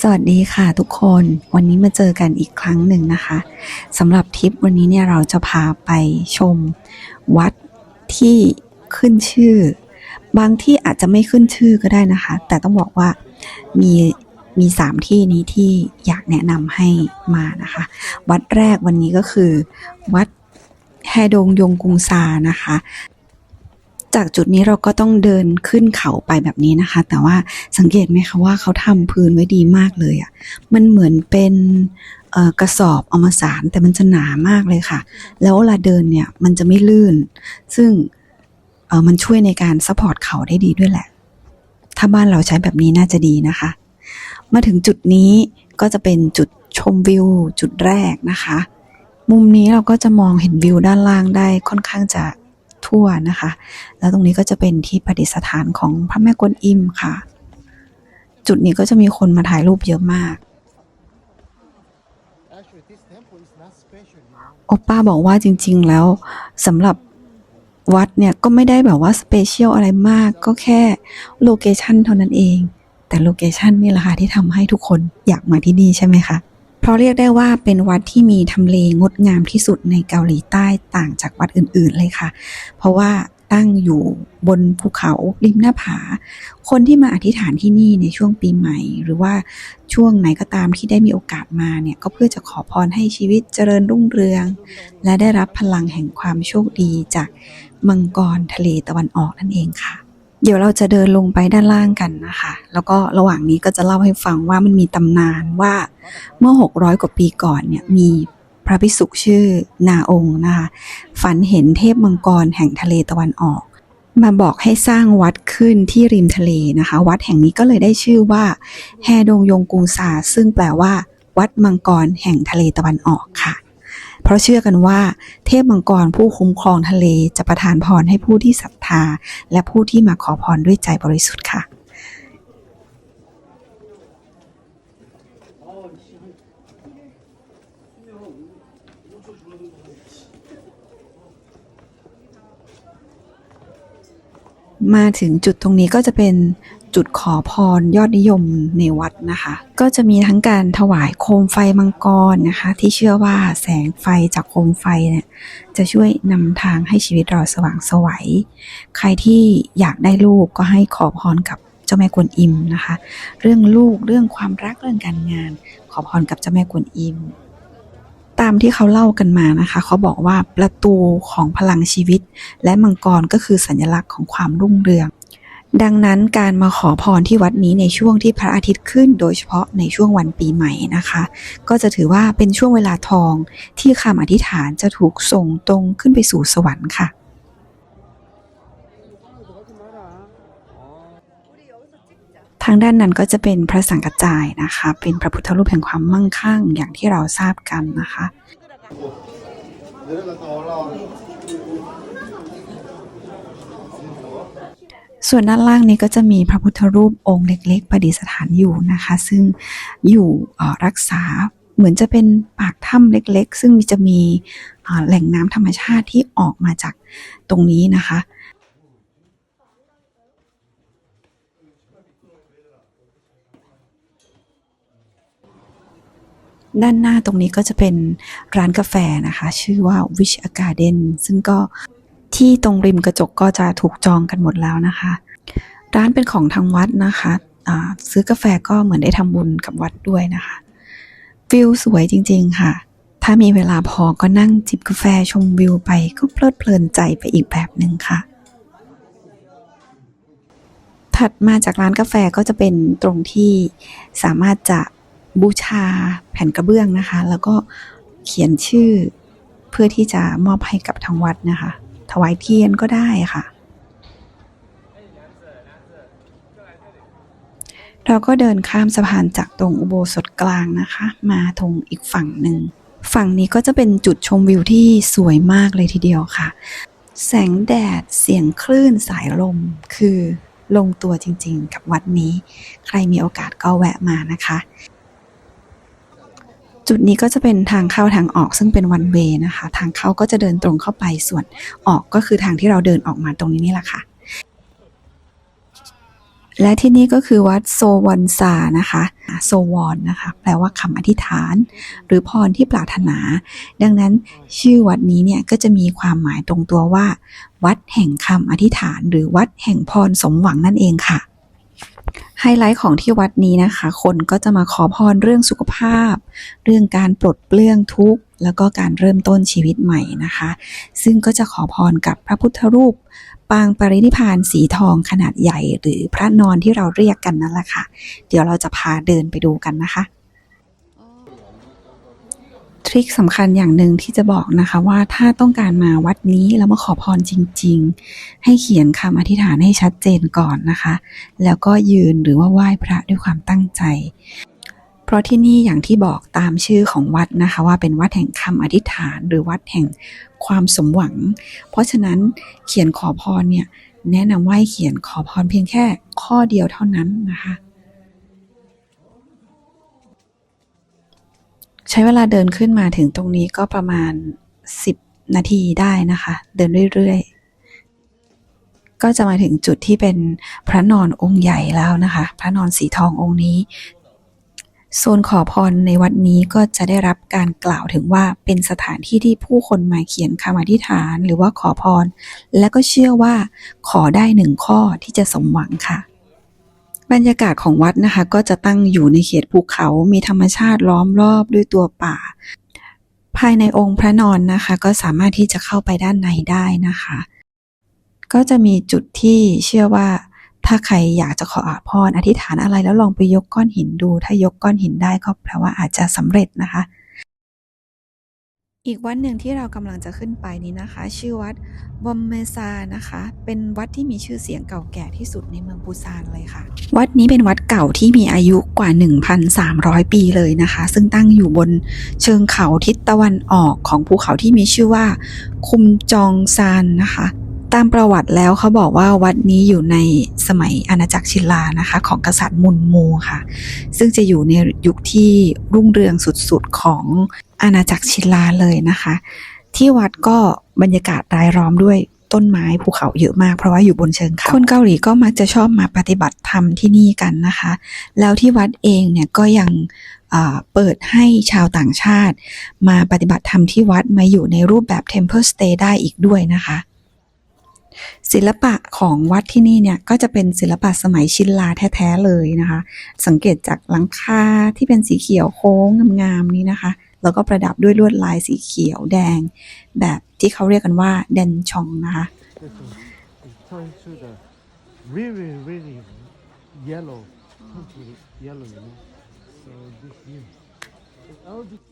สวัสดีค่ะทุกคนวันนี้มาเจอกันอีกครั้งหนึ่งนะคะสำหรับทริปวันนี้เนี่ยเราจะพาไปชมวัดที่ขึ้นชื่อ บางที่อาจจะไม่ขึ้นชื่อก็ได้นะคะ แต่ต้องบอกว่ามีมีสามที่นี้ที่อยากแนะนำให้มานะคะ วัดแรกวันนี้ก็คือ วัดแฮดงยงกุงซานะคะ จากจุดนี้เราก็ต้องเดินขึ้นเขาไปแบบนี้นะคะ แต่ว่าสังเกตไหมคะว่าเขาทำพื้นไว้ดีมากเลยอะ่ะ มันเหมือนเป็นกระสอบเอามาสารแต่มันจะหนามากเลยค่ะ แล้วเวลาเดินเนี่ยมันจะไม่ลื่น ซึ่งมันช่วยในการซัพพอร์ตเข่าได้ดีด้วยแหละ ถ้าบ้านเราใช้แบบนี้น่าจะดีนะคะ มาถึงจุดนี้ก็จะเป็นจุดชมวิวจุดแรกนะคะ มุมนี้เราก็จะมองเห็นวิวด้านล่างได้ค่อนข้างจะ ทั่วนะคะ แล้วตรงนี้ก็จะเป็นที่ประดิษฐานของพระแม่กวนอิมค่ะ จุดนี้ก็จะมีคนมาถ่ายรูปเยอะมากโอป้าบอกว่าจริง ๆ แล้วสำหรับวัดเนี่ยก็ไม่ได้แบบว่าสเปเชียลอะไรมาก ก็แค่โลเคชันเท่านั้นเอง แต่โลเคชันนี่แหละค่ะที่ทำให้ทุกคนอยากมาที่นี่ใช่ไหมคะ เพราะเรียกได้ว่าเป็นวัดที่มีทำเลงดงามที่สุดในเกาหลีใต้ต่างจากวัดอื่นๆเลยค่ะ เพราะว่าตั้งอยู่บนภูเขาริมหน้าผา คนที่มาอธิษฐานที่นี่ในช่วงปีใหม่ หรือว่าช่วงไหนก็ตามที่ได้มีโอกาสมาเนี่ยก็เพื่อจะขอพรให้ชีวิตเจริญรุ่งเรือง และได้รับพลังแห่งความโชคดีจากมังกรทะเลตะวันออกนั่นเองค่ะ เดี๋ยวเราจะเดินลงไปด้านล่างกันนะคะ แล้วก็ระหว่างนี้ก็จะเล่าให้ฟังว่ามันมีตำนานว่าเมื่อ 600 กว่าปีก่อนเนี่ยมีพระภิกษุชื่อนาองค์นะคะ ฝันเห็นเทพมังกรแห่งทะเลตะวันออก มาบอกให้สร้างวัดขึ้นที่ริมทะเลนะคะ วัดแห่งนี้ก็เลยได้ชื่อว่าแฮดงยงกุงซาซึ่งแปลว่า วัดมังกรแห่งทะเลตะวันออกค่ะ เพราะเชื่อกันว่า เทพมังกรผู้คุ้มครองทะเลจะประทานพรให้ผู้ที่ศรัทธา และผู้ที่มาขอพรด้วยใจบริสุทธิ์ค่ะมาถึงจุดตรงนี้ก็จะเป็น จุดขอพรยอดนิยมในวัดนะคะ ก็จะมีทั้งการถวายโคมไฟมังกรนะคะ ที่เชื่อว่าแสงไฟจากโคมไฟเนี่ยจะช่วยนำทางให้ชีวิตเราสว่างไสวัย ใครที่อยากได้ลูกก็ให้ขอพรกับเจ้าแม่กวนอิมนะคะ เรื่องลูกเรื่องความรักเรื่องการงาน ขอพรกับเจ้าแม่กวนอิมตามที่เขาเล่ากันมานะคะ เขาบอกว่าประตูของพลังชีวิต และมังกรก็คือสัญลักษณ์ของความรุ่งเรือง ดังนั้นการมาขอพรที่วัดนี้ในช่วงที่พระอาทิตย์ขึ้น โดยเฉพาะในช่วงวันปีใหม่นะคะ ก็จะถือว่าเป็นช่วงเวลาทองที่คำอธิษฐานจะถูกส่งตรงขึ้นไปสู่สวรรค์ค่ะ ทางด้านนั้นก็จะเป็นพระสังกัจจายนะคะ เป็นพระพุทธรูปแห่งความมั่งคั่งอย่างที่เราทราบกันนะคะ ส่วนด้านล่างนี้ก็จะมีพระพุทธรูปองค์เล็ก ๆ ประดิษฐานอยู่นะคะ ซึ่งอยู่รักษาเหมือนจะเป็นปากถ้ำเล็ก ๆ ซึ่งจะมีแหล่งน้ำธรรมชาติที่ออกมาจากตรงนี้นะคะด้านหน้าตรงนี้ก็จะเป็นร้านกาแฟนะคะ ชื่อว่า Wish Garden ซึ่งก็ ที่ตรงริมกระจกก็จะถูกจองกันหมดแล้วนะคะ ร้านเป็นของทางวัดนะคะซื้อกาแฟก็เหมือนได้ทำบุญกับวัดด้วยนะคะวิวสวยจริง ๆ ค่ะ ถ้ามีเวลาพอก็นั่งจิบกาแฟชมวิวไปก็เพลิดเพลินใจไปอีกแบบหนึ่งค่ะ ถัดมาจากร้านกาแฟก็จะเป็นตรงที่สามารถจะบูชาแผ่นกระเบื้องนะคะ แล้วก็เขียนชื่อเพื่อที่จะมอบให้กับทางวัดนะคะ ถวายเทียนก็ได้ค่ะ เราก็เดินข้ามสะพานจากตรงอุโบสถกลางนะคะ มาตรงอีกฝั่งหนึ่ง ฝั่งนี้ก็จะเป็นจุดชมวิวที่สวยมากเลยทีเดียวค่ะ แสงแดดเสียงคลื่นสายลมคือลงตัวจริงๆ กับวัดนี้ ใครมีโอกาสก็แวะมานะคะ จุดนี้ก็จะเป็นทางเข้าทางออกซึ่งเป็นวันเวนะคะ ทางเข้าก็จะเดินตรงเข้าไปส่วนออกก็คือทางที่เราเดินออกมาตรงนี้นี่แหละค่ะ และที่นี่ก็คือวัดโซวอนซานะคะโซวอนนะคะ แปลว่าคำอธิษฐาน หรือพรที่ปรารถนา ดังนั้นชื่อวัดนี้เนี่ยก็จะมีความหมายตรงตัวว่า วัดแห่งคำอธิษฐาน หรือวัดแห่งพรสมหวังนั่นเองค่ะ ไฮไลท์ของที่วัดนี้นะคะ คนก็จะมาขอพรเรื่องสุขภาพ เรื่องการปลดเปลื้องทุกข์ แล้วก็การเริ่มต้นชีวิตใหม่นะคะ ซึ่งก็จะขอพรกับพระพุทธรูป ปางปรินิพานสีทองขนาดใหญ่ หรือพระนอนที่เราเรียกกันนั่นแหละค่ะ เดี๋ยวเราจะพาเดินไปดูกันนะคะ ทริคสำคัญอย่างหนึ่งที่จะบอกนะคะว่าถ้าต้องการมาวัดนี้แล้วมาขอพรจริง ๆ ให้เขียนคำอธิษฐานให้ชัดเจนก่อนนะคะ แล้วก็ยืนหรือว่าไหว้พระด้วยความตั้งใจ เพราะที่นี่อย่างที่บอกตามชื่อของวัดนะคะ ว่าเป็นวัดแห่งคำอธิษฐาน หรือวัดแห่งความสมหวัง เพราะฉะนั้นเขียนขอพรเนี่ยแนะนำว่าให้เขียนขอพรเพียงแค่ข้อเดียวเท่านั้นนะคะ ใช้เวลาเดินขึ้นมาถึงตรงนี้ก็ประมาณ 10 นาทีได้นะคะ เดินเรื่อยๆ ก็จะมาถึงจุดที่เป็นพระนอนองค์ใหญ่แล้วนะคะ พระนอนสีทององค์นี้โซนขอพรในวัดนี้ก็จะได้รับการกล่าวถึงว่าเป็นสถานที่ที่ผู้คนมาเขียนคำอธิษฐานหรือว่าขอพร และก็เชื่อว่าขอได้หนึ่งข้อที่จะสมหวังค่ะ บรรยากาศของวัดนะคะ ก็จะตั้งอยู่ในเขตภูเขา มีธรรมชาติล้อมรอบด้วยตัวป่า ภายในองค์พระนอนนะคะ ก็สามารถที่จะเข้าไปด้านในได้นะคะ ก็จะมีจุดที่เชื่อว่า ถ้าใครอยากจะขอพรอธิษฐานอะไรแล้วลองไปยกก้อนหินดู ถ้ายกก้อนหินได้ก็แปลว่าอาจจะสำเร็จนะคะ อีกวัดหนึ่งที่เรากำลังจะขึ้นไปนี้นะคะ ชื่อวัดบอมเมซานะคะ เป็นวัดที่มีชื่อเสียงเก่าแก่ที่สุดในเมืองปูซานเลยค่ะ วัดนี้เป็นวัดเก่าที่มีอายุกว่า 1,300 ปีเลยนะคะ ซึ่งตั้งอยู่บนเชิงเขาทิศตะวันออกของภูเขาที่มีชื่อว่า คุมจองซานนะคะ ตามประวัติแล้วเขาบอกว่าวัดนี้อยู่ในสมัยอาณาจักรชินลานะคะ ของกษัตริย์มุนมูค่ะ ซึ่งจะอยู่ในยุคที่รุ่งเรืองสุดๆของ อาณาจักรชินลาเลยนะคะ ที่วัดก็บรรยากาศรายล้อมด้วยต้นไม้ภูเขาเยอะมากเพราะว่าอยู่บนเชิงเขาคนเกาหลีก็มักจะชอบมาปฏิบัติธรรมที่นี่กันนะคะ แล้วที่วัดเองเนี่ยก็ยังเอ่อเปิดให้ชาวต่างชาติ มาปฏิบัติธรรมที่วัดมาอยู่ในรูปแบบ Temple Stay ได้อีกด้วยนะคะ ศิลปะของวัดที่นี่เนี่ยก็จะเป็นศิลปะสมัยชินลาแท้ๆเลยนะคะ สังเกตจากหลังคาที่เป็นสีเขียวโค้งงามๆนี้นะคะ แล้วก็ประดับด้วยลวดลายสีเขียวแดง แบบที่เขาเรียกกันว่าแดนชองนะคะ It turn to the really, really yellow, turn to the yellow, you know. So this here. All this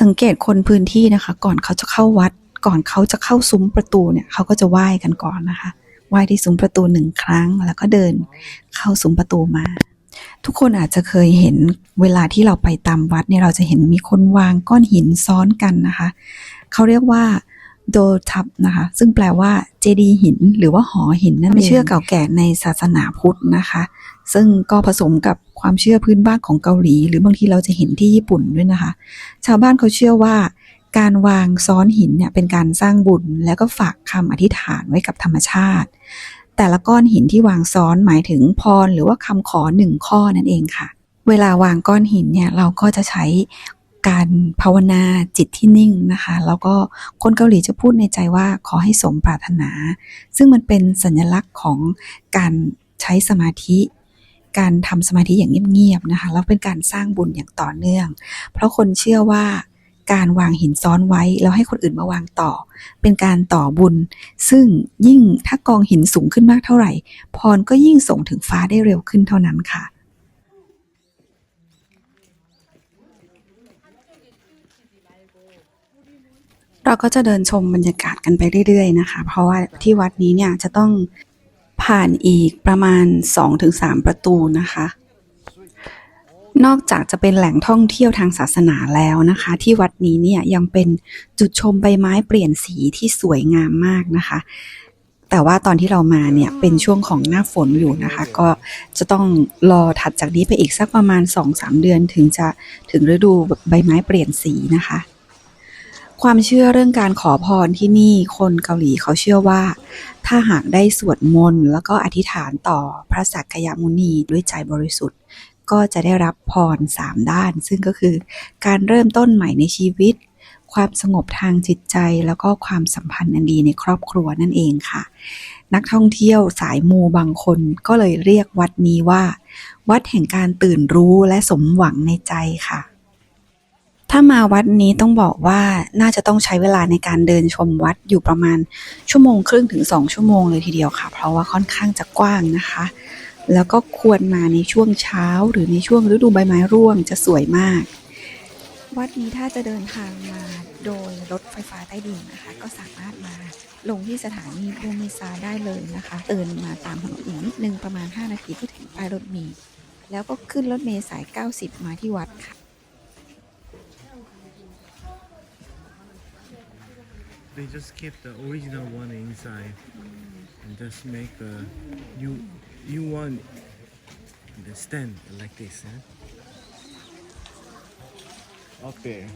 สังเกตคนพื้นที่นะคะ ก่อนเขาจะเข้าวัด ก่อนเขาจะเข้าซุ้มประตูเนี่ย เขาก็จะไหว้กันก่อนนะคะ ไหว้ที่ซุ้มประตูหนึ่งครั้ง แล้วก็เดินเข้าซุ้มประตูมา ทุกคนอาจจะเคยเห็นเวลาที่เราไปตามวัดเนี่ยเราจะเห็นมีคนวางก้อนหินซ้อนกันนะคะเขาเรียกว่าโดทับนะคะ ซึ่งแปลว่าเจดีย์หิน หรือว่าหอหินนั่นเองเชื่อเก่าแก่ในศาสนาพุทธนะคะ ซึ่งก็ผสมกับความเชื่อพื้นบ้านของเกาหลี หรือบางทีเราจะเห็นที่ญี่ปุ่นด้วยนะคะ ชาวบ้านเขาเชื่อว่า การวางซ้อนหินเนี่ยเป็นการสร้างบุญแล้วก็ฝากคำอธิษฐานไว้กับธรรมชาติ แต่ละก้อนหินที่วางซ้อนหมายถึงพรหรือว่าคำขอหนึ่งข้อนั่นเองค่ะ เวลาวางก้อนหินเนี่ยเราก็จะใช้การภาวนาจิตที่นิ่งนะคะ แล้วก็คนเกาหลีจะพูดในใจว่าขอให้สมปรารถนา ซึ่งมันเป็นสัญลักษณ์ของการใช้สมาธิการทำสมาธิอย่างเงียบๆนะคะแล้วเป็นการสร้างบุญอย่างต่อเนื่อง เพราะคนเชื่อว่า การวางหินซ้อนไว้ แล้วให้คนอื่นมาวางต่อ เป็นการต่อบุญ ซึ่งยิ่งถ้ากองหินสูงขึ้นมากเท่าไหร่ พรก็ยิ่งส่งถึงฟ้าได้เร็วขึ้นเท่านั้นค่ะเราก็จะเดินชมบรรยากาศกันไปเรื่อยๆนะคะ เพราะว่าที่วัดนี้เนี่ยจะต้องผ่านอีกประมาณ 2-3 ประตูนะคะ นอกจากจะเป็นแหล่งท่องเที่ยวทางศาสนาแล้วนะคะ ที่วัดนี้เนี่ยยังเป็นจุดชมใบไม้เปลี่ยนสีที่สวยงามมากนะคะ แต่ว่าตอนที่เรามาเนี่ยเป็นช่วงของหน้าฝนอยู่นะคะ ก็จะต้องรอถัดจากนี้ไปอีกสักประมาณ 2-3 เดือนถึงจะถึงฤดูใบไม้เปลี่ยนสีนะคะ ความเชื่อเรื่องการขอพรที่นี่คนเกาหลีเขาเชื่อว่า ถ้าหากได้สวดมนต์แล้วก็อธิษฐานต่อพระสักกยมุนีด้วยใจบริสุทธิ์ ก็จะได้รับพรสามด้าน ซึ่งก็คือการเริ่มต้นใหม่ในชีวิต ความสงบทางจิตใจ แล้วก็ความสัมพันธ์อันดีในครอบครัวนั่นเองค่ะ นักท่องเที่ยวสายมูบางคนก็เลยเรียกวัดนี้ว่า วัดแห่งการตื่นรู้และสมหวังในใจค่ะถ้ามาวัดนี้ต้องบอกว่าน่าจะต้องใช้เวลาในการเดินชมวัดอยู่ประมาณชั่วโมงครึ่งถึงสองชั่วโมงเลยทีเดียวค่ะ เพราะว่าค่อนข้างจะกว้างนะคะ แล้วก็ควรมาในช่วงเช้าหรือในช่วงฤดูใบไม้ร่วงจะสวยมาก วัดนี้ถ้าจะเดินทางมาโดยรถไฟฟ้าใต้ดินนะคะ ก็สามารถมาลงที่สถานีบูมิซาได้เลยนะคะเดินมาตามถนนอีกนิดนึงประมาณ 5 นาทีก็ถึงป้ายรถเมล์แล้วก็ขึ้นรถเมล์สาย 90 มาที่วัดค่ะ you want the stand like this huh? Okay.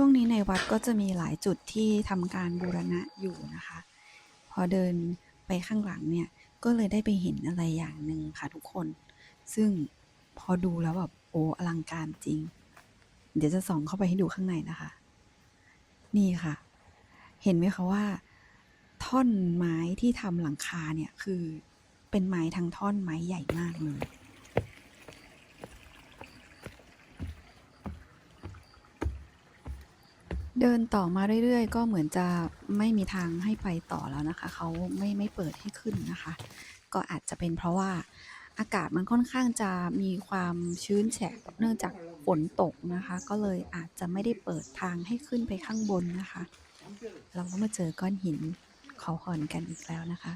ช่วงนี้ในวัดก็จะมีหลายจุดที่ทำการบูรณะอยู่นะคะ พอเดินไปข้างหลังเนี่ย ก็เลยได้ไปเห็นอะไรอย่างหนึ่งค่ะทุกคน ซึ่งพอดูแล้วแบบโอ้อลังการจริง เดี๋ยวจะส่องเข้าไปให้ดูข้างในนะคะ นี่ค่ะ เห็นไหมคะว่า ท่อนไม้ที่ทำหลังคาเนี่ยคือเป็นไม้ทั้งท่อนไม้ใหญ่มากเลย เดินต่อมาเรื่อยๆ ก็เหมือนจะไม่มีทางให้ไปต่อแล้วนะคะ เขาไม่ไม่เปิดให้ขึ้นนะคะ ก็อาจจะเป็นเพราะว่าอากาศมันค่อนข้างจะมีความชื้นแฉะเนื่องจากฝนตกนะคะ ก็เลยอาจจะไม่ได้เปิดทางให้ขึ้นไปข้างบนนะคะ เราก็มาเจอก้อนหินเขาหอนกันอีกแล้วนะคะ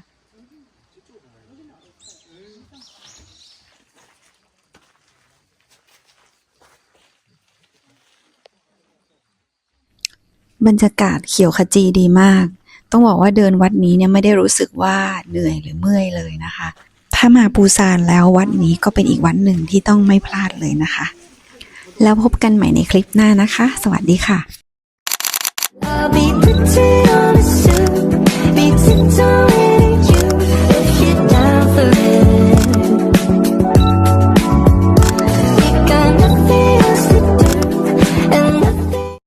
บรรยากาศเขียวขจีดีมาก ต้องบอกว่าเดินวัดนี้เนี่ยไม่ได้รู้สึกว่าเหนื่อยหรือเมื่อยเลยนะคะ ถ้ามาปูซานแล้ววัดนี้ก็เป็นอีกวัดหนึ่งที่ต้องไม่พลาดเลยนะคะ แล้วพบกันใหม่ในคลิปหน้านะคะ สวัสดีค่ะ